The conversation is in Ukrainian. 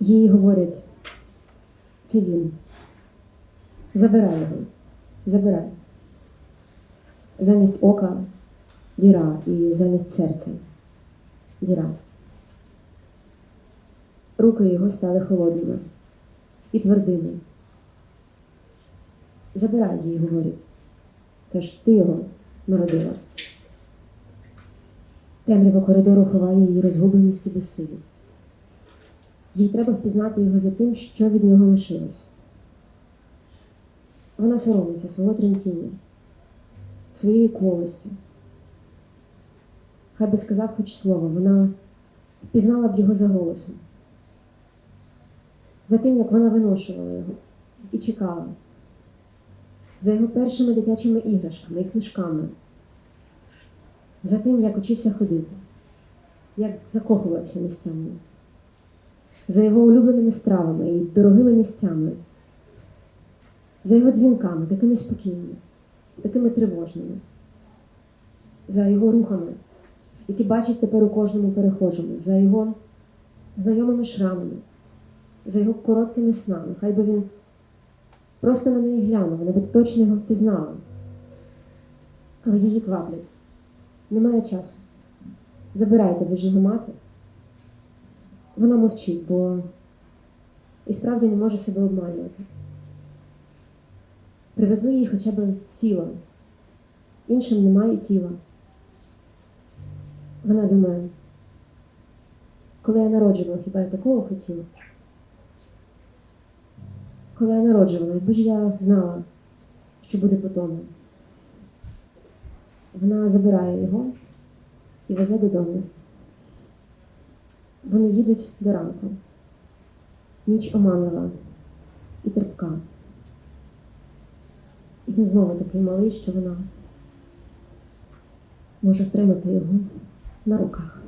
Їй говорять, це він. Забирай його, забирай. Замість ока діра і замість серця діра. Руки його стали холодними і твердими. Забирай її, говорять. Це ж ти його народила. Темрява коридору ховає її розгубленість і безсилість. Їй треба впізнати його за тим, що від нього лишилось. Вона соромиться свого тремтіння, своєї кволості. Хай би сказав хоч слово, вона впізнала б його за голосом, за тим, як вона виношувала його і чекала, за його першими дитячими іграшками і книжками, за тим, як учився ходити, як закохувався місцями, за його улюбленими стравами і дорогими місцями, за його дзвінками, такими спокійними, такими тривожними, за його рухами, які бачить тепер у кожному перехожому, за його знайомими шрамами, за його короткими снами. Хай би він просто на неї глянув, вона би точно його впізнала. Але її кваплять. Немає часу. Забирайте ви його мати. Вона мовчить, бо і справді не може себе обманювати. Привезли їй хоча б тіло. Іншим немає тіла. Вона думає, коли я народжувала, хіба я такого хотіла? Коли я народжувала, якби ж я знала, що буде потом. Вона забирає його і везе додому. Вони їдуть до ранку. Ніч оманлива і терпка. І він знову такий малий, що вона може втримати його на руках.